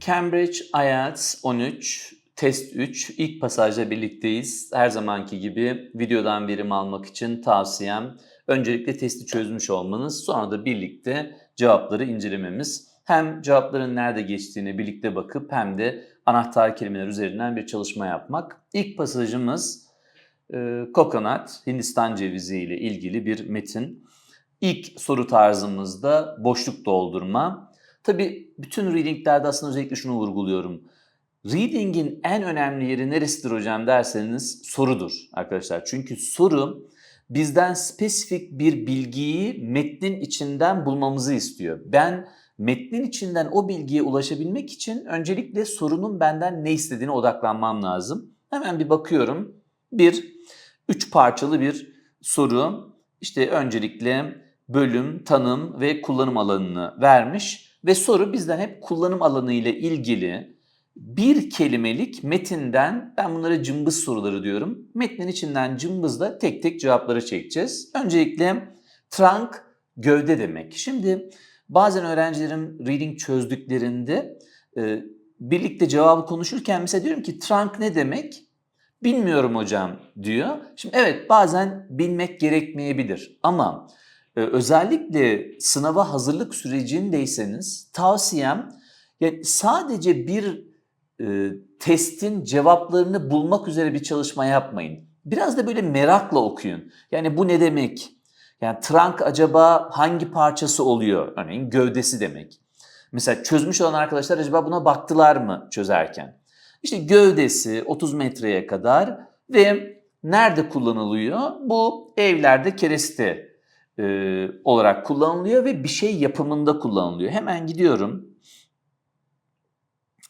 Cambridge IELTS 13, test 3, ilk pasajla birlikteyiz. Her zamanki gibi videodan verim almak için tavsiyem öncelikle testi çözmüş olmanız, sonra da birlikte cevapları incelememiz. Hem cevapların nerede geçtiğini birlikte bakıp hem de anahtar kelimeler üzerinden bir çalışma yapmak. İlk pasajımız e, coconut, Hindistan cevizi ile ilgili bir metin. İlk soru tarzımızda boşluk doldurma. Tabii bütün readinglerde aslında özellikle şunu vurguluyorum. Reading'in en önemli yeri neresidir hocam derseniz sorudur arkadaşlar. Çünkü soru bizden spesifik bir bilgiyi metnin içinden bulmamızı istiyor. Ben metnin içinden o bilgiye ulaşabilmek için öncelikle sorunun benden ne istediğine odaklanmam lazım. Hemen bir bakıyorum. Bir, üç parçalı bir soru. İşte öncelikle bölüm, tanım ve kullanım alanını vermiş ve soru bizden hep kullanım alanı ile ilgili bir kelimelik metinden, ben bunlara cımbız soruları diyorum. Metnin içinden cımbızla tek tek cevapları çekeceğiz. Öncelikle trunk gövde demek. Şimdi bazen öğrencilerim reading çözdüklerinde e, birlikte cevabı konuşurken mesela diyorum ki trunk ne demek? Bilmiyorum hocam diyor. Şimdi evet bazen bilmek gerekmeyebilir ama özellikle sınava hazırlık sürecindeyseniz tavsiyem yani sadece bir e, testin cevaplarını bulmak üzere bir çalışma yapmayın. Biraz da böyle merakla okuyun. Yani bu ne demek? Yani trunk acaba hangi parçası oluyor? Örneğin gövdesi demek. Mesela çözmüş olan arkadaşlar acaba buna baktılar mı çözerken? İşte gövdesi 30 metreye kadar ve nerede kullanılıyor? Bu evlerde kereste e, olarak kullanılıyor ve bir şey yapımında kullanılıyor. Hemen gidiyorum.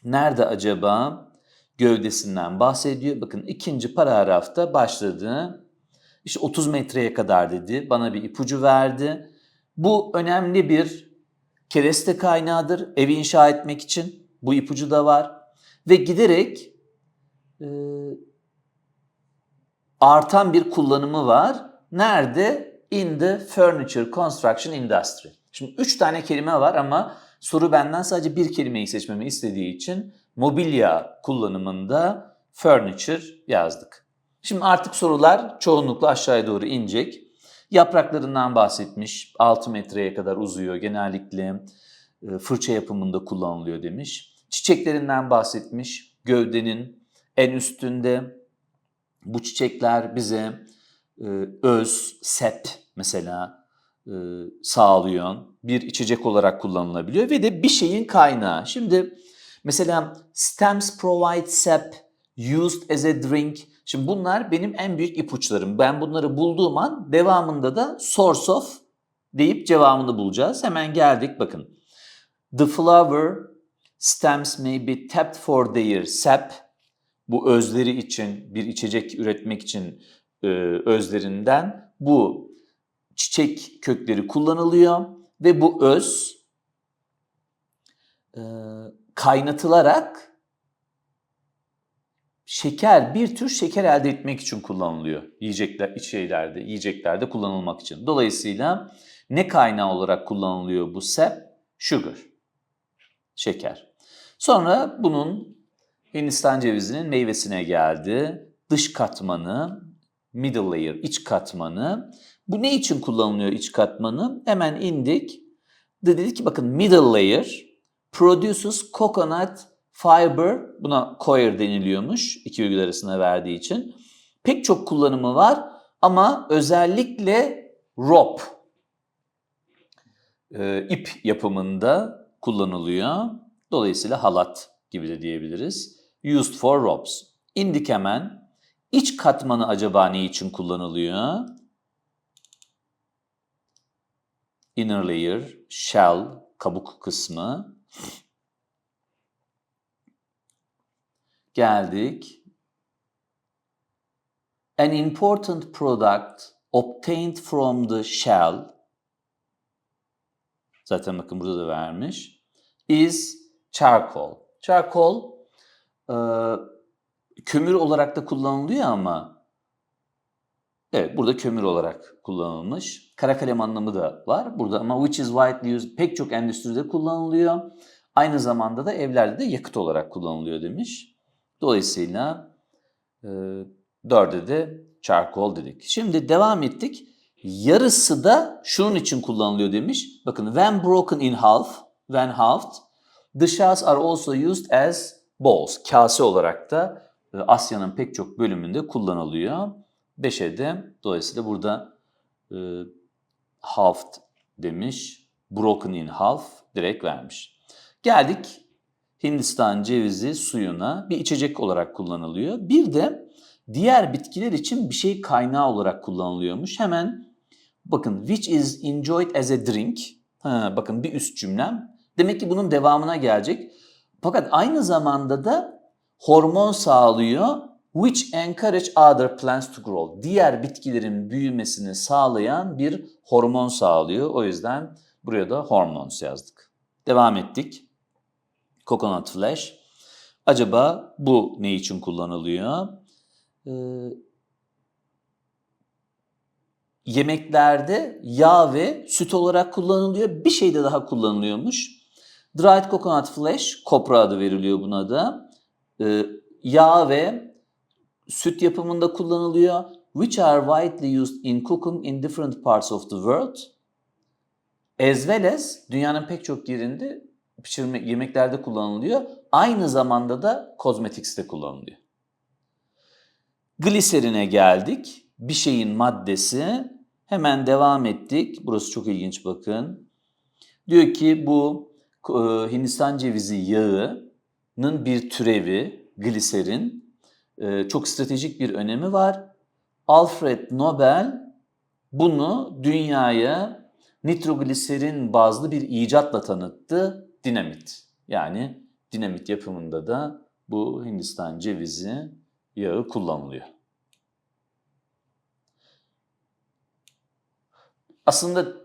Nerede acaba? Gövdesinden bahsediyor. Bakın ikinci paragrafta başladı. İşte 30 metreye kadar dedi. Bana bir ipucu verdi. Bu önemli bir kereste kaynağıdır evi inşa etmek için. Bu ipucu da var. Ve giderek e, artan bir kullanımı var. Nerede? In the furniture construction industry. Şimdi üç tane kelime var ama soru benden sadece bir kelimeyi seçmemi istediği için mobilya kullanımında furniture yazdık. Şimdi artık sorular çoğunlukla aşağıya doğru inecek. Yapraklarından bahsetmiş. 6 metreye kadar uzuyor. Genellikle e, fırça yapımında kullanılıyor demiş. Çiçeklerinden bahsetmiş. Gövdenin en üstünde bu çiçekler bize öz, sep mesela e, sağlıyor. Bir içecek olarak kullanılabiliyor ve de bir şeyin kaynağı. Şimdi mesela stems provide sap used as a drink. Şimdi bunlar benim en büyük ipuçlarım. Ben bunları bulduğum an devamında da source of deyip cevabını bulacağız. Hemen geldik bakın. The flower stems may be tapped for their sap. Bu özleri için bir içecek üretmek için e, özlerinden bu çiçek kökleri kullanılıyor ve bu öz e, kaynatılarak şeker, bir tür şeker elde etmek için kullanılıyor. Yiyecekler, şeylerde, yiyeceklerde kullanılmak için. Dolayısıyla ne kaynağı olarak kullanılıyor bu sap? Sugar, şeker. Sonra bunun Hindistan cevizinin meyvesine geldi. Dış katmanı, middle layer, iç katmanı. Bu ne için kullanılıyor iç katmanı? Hemen indik. Dedi ki bakın middle layer produces coconut fiber. Buna coir deniliyormuş iki virgül arasında verdiği için. Pek çok kullanımı var ama özellikle rope e, ip yapımında kullanılıyor. Dolayısıyla halat gibi de diyebiliriz. Used for ropes. İndik hemen. İç katmanı acaba ne için kullanılıyor? Inner layer, shell, kabuk kısmı. Geldik. An important product obtained from the shell. Zaten bakın burada da vermiş. Is charcoal. Charcoal e, kömür olarak da kullanılıyor ama Evet burada kömür olarak kullanılmış. Kara kalem anlamı da var burada ama which is widely used pek çok endüstride kullanılıyor. Aynı zamanda da evlerde de yakıt olarak kullanılıyor demiş. Dolayısıyla e, dörde de charcoal dedik. Şimdi devam ettik. Yarısı da şunun için kullanılıyor demiş. Bakın when broken in half, when halved, the shells are also used as bowls. Kase olarak da Asya'nın pek çok bölümünde kullanılıyor. Beşe de dolayısıyla burada e, halved demiş. Broken in half direkt vermiş. Geldik Hindistan cevizi suyuna bir içecek olarak kullanılıyor. Bir de diğer bitkiler için bir şey kaynağı olarak kullanılıyormuş. Hemen bakın which is enjoyed as a drink. Ha, bakın bir üst cümlem. Demek ki bunun devamına gelecek. Fakat aynı zamanda da hormon sağlıyor. Which encourage other plants to grow. Diğer bitkilerin büyümesini sağlayan bir hormon sağlıyor. O yüzden buraya da hormones yazdık. Devam ettik. Coconut flesh. Acaba bu ne için kullanılıyor? Ee, yemeklerde yağ ve süt olarak kullanılıyor. Bir şey de daha kullanılıyormuş. Dried coconut flesh, kopra adı veriliyor buna da. Ee, yağ ve süt yapımında kullanılıyor. Which are widely used in cooking in different parts of the world. As well as dünyanın pek çok yerinde pişirme, yemeklerde kullanılıyor. Aynı zamanda da cosmetics'te kullanılıyor. Gliserine geldik. Bir şeyin maddesi. Hemen devam ettik. Burası çok ilginç bakın. Diyor ki bu e, Hindistan cevizi yağının bir türevi gliserin. E, çok stratejik bir önemi var. Alfred Nobel bunu dünyaya nitrogliserin bazlı bir icatla tanıttı. Dinamit. Yani dinamit yapımında da bu Hindistan cevizi yağı kullanılıyor. Aslında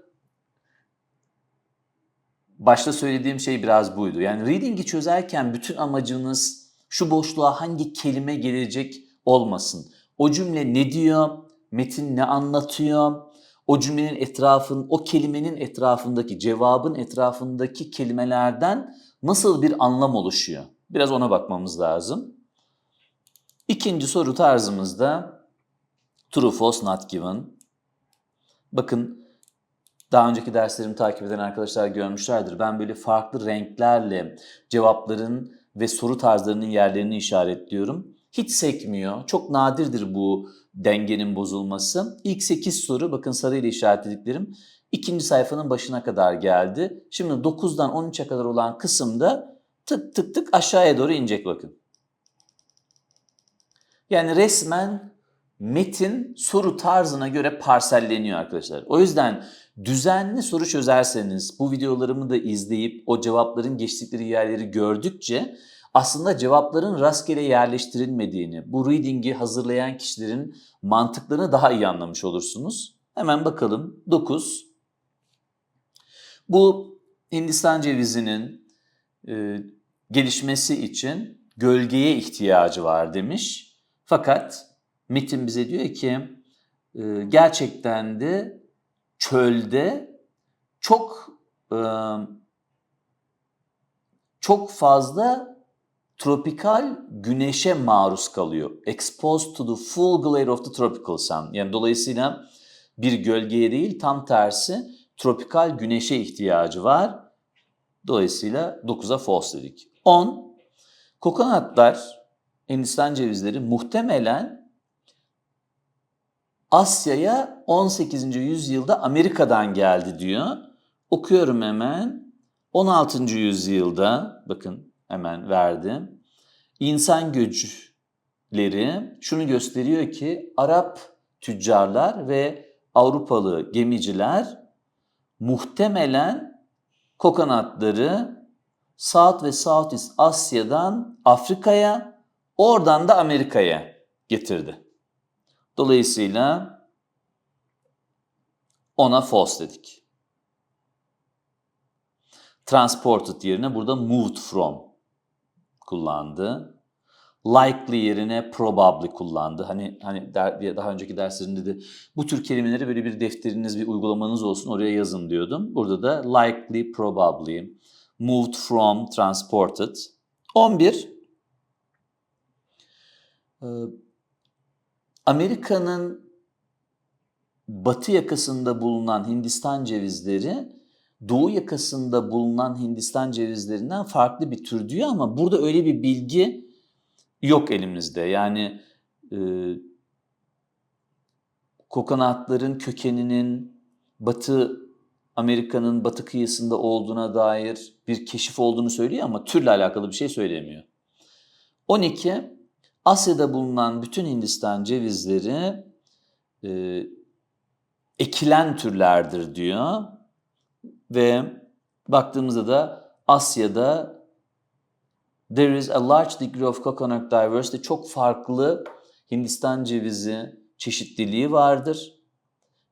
başta söylediğim şey biraz buydu. Yani reading'i çözerken bütün amacınız şu boşluğa hangi kelime gelecek olmasın. O cümle ne diyor, metin ne anlatıyor, o cümlenin etrafın, o kelimenin etrafındaki, cevabın etrafındaki kelimelerden nasıl bir anlam oluşuyor? Biraz ona bakmamız lazım. İkinci soru tarzımızda true, false, not given. Bakın daha önceki derslerimi takip eden arkadaşlar görmüşlerdir. Ben böyle farklı renklerle cevapların ve soru tarzlarının yerlerini işaretliyorum. Hiç sekmiyor. Çok nadirdir bu dengenin bozulması. İlk 8 soru bakın sarıyla işaretlediklerim ikinci sayfanın başına kadar geldi. Şimdi 9'dan 13'e kadar olan kısımda tık tık tık aşağıya doğru inecek bakın. Yani resmen metin soru tarzına göre parselleniyor arkadaşlar. O yüzden düzenli soru çözerseniz bu videolarımı da izleyip o cevapların geçtikleri yerleri gördükçe aslında cevapların rastgele yerleştirilmediğini, bu reading'i hazırlayan kişilerin mantıklarını daha iyi anlamış olursunuz. Hemen bakalım. 9. Bu Hindistan cevizinin e, gelişmesi için gölgeye ihtiyacı var demiş. Fakat metin bize diyor ki e, gerçekten de çölde çok e, çok fazla tropikal güneşe maruz kalıyor. Exposed to the full glare of the tropical sun. Yani dolayısıyla bir gölgeye değil tam tersi tropikal güneşe ihtiyacı var. Dolayısıyla 9'a false dedik. 10. Kokonatlar, Hindistan cevizleri muhtemelen Asya'ya 18. yüzyılda Amerika'dan geldi diyor. Okuyorum hemen. 16. yüzyılda bakın hemen verdim. İnsan göçleri şunu gösteriyor ki Arap tüccarlar ve Avrupalı gemiciler muhtemelen kokonatları South ve Southeast Asya'dan Afrika'ya, oradan da Amerika'ya getirdi. Dolayısıyla ona false dedik. Transported yerine burada moved from kullandı. likely yerine probably kullandı. Hani hani der, daha önceki derslerinde de bu tür kelimeleri böyle bir defteriniz, bir uygulamanız olsun oraya yazın diyordum. Burada da likely, probably, moved from, transported. 11. Ee, Amerika'nın batı yakasında bulunan Hindistan cevizleri doğu yakasında bulunan Hindistan cevizlerinden farklı bir tür diyor ama burada öyle bir bilgi yok elimizde. Yani e, kokonatların kökeninin batı Amerika'nın batı kıyısında olduğuna dair bir keşif olduğunu söylüyor ama türle alakalı bir şey söylemiyor. 12. Asya'da bulunan bütün Hindistan cevizleri e, ekilen türlerdir diyor. Ve baktığımızda da Asya'da there is a large degree of coconut diversity. Çok farklı Hindistan cevizi çeşitliliği vardır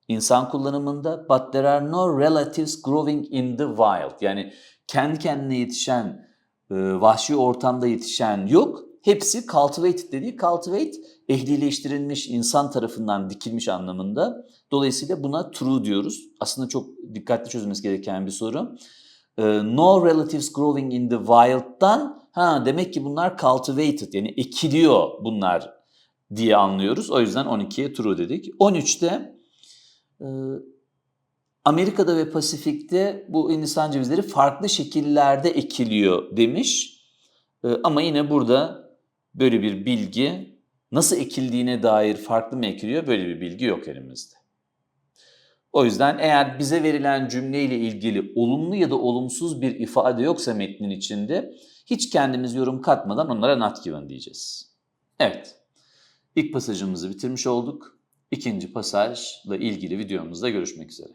insan kullanımında but there are no relatives growing in the wild. Yani kendi kendine yetişen, e, vahşi ortamda yetişen yok. Hepsi cultivated dediği cultivate ehlileştirilmiş insan tarafından dikilmiş anlamında. Dolayısıyla buna true diyoruz. Aslında çok dikkatli çözülmesi gereken bir soru. E, no relatives growing in the wild'dan ha demek ki bunlar cultivated yani ekiliyor bunlar diye anlıyoruz. O yüzden 12'ye true dedik. 13'te ee, Amerika'da ve Pasifik'te bu Hindistan cevizleri farklı şekillerde ekiliyor demiş. Ee, ama yine burada böyle bir bilgi nasıl ekildiğine dair farklı mı ekiliyor böyle bir bilgi yok elimizde. O yüzden eğer bize verilen cümleyle ilgili olumlu ya da olumsuz bir ifade yoksa metnin içinde hiç kendimiz yorum katmadan onlara not given diyeceğiz. Evet, ilk pasajımızı bitirmiş olduk. İkinci pasajla ilgili videomuzda görüşmek üzere.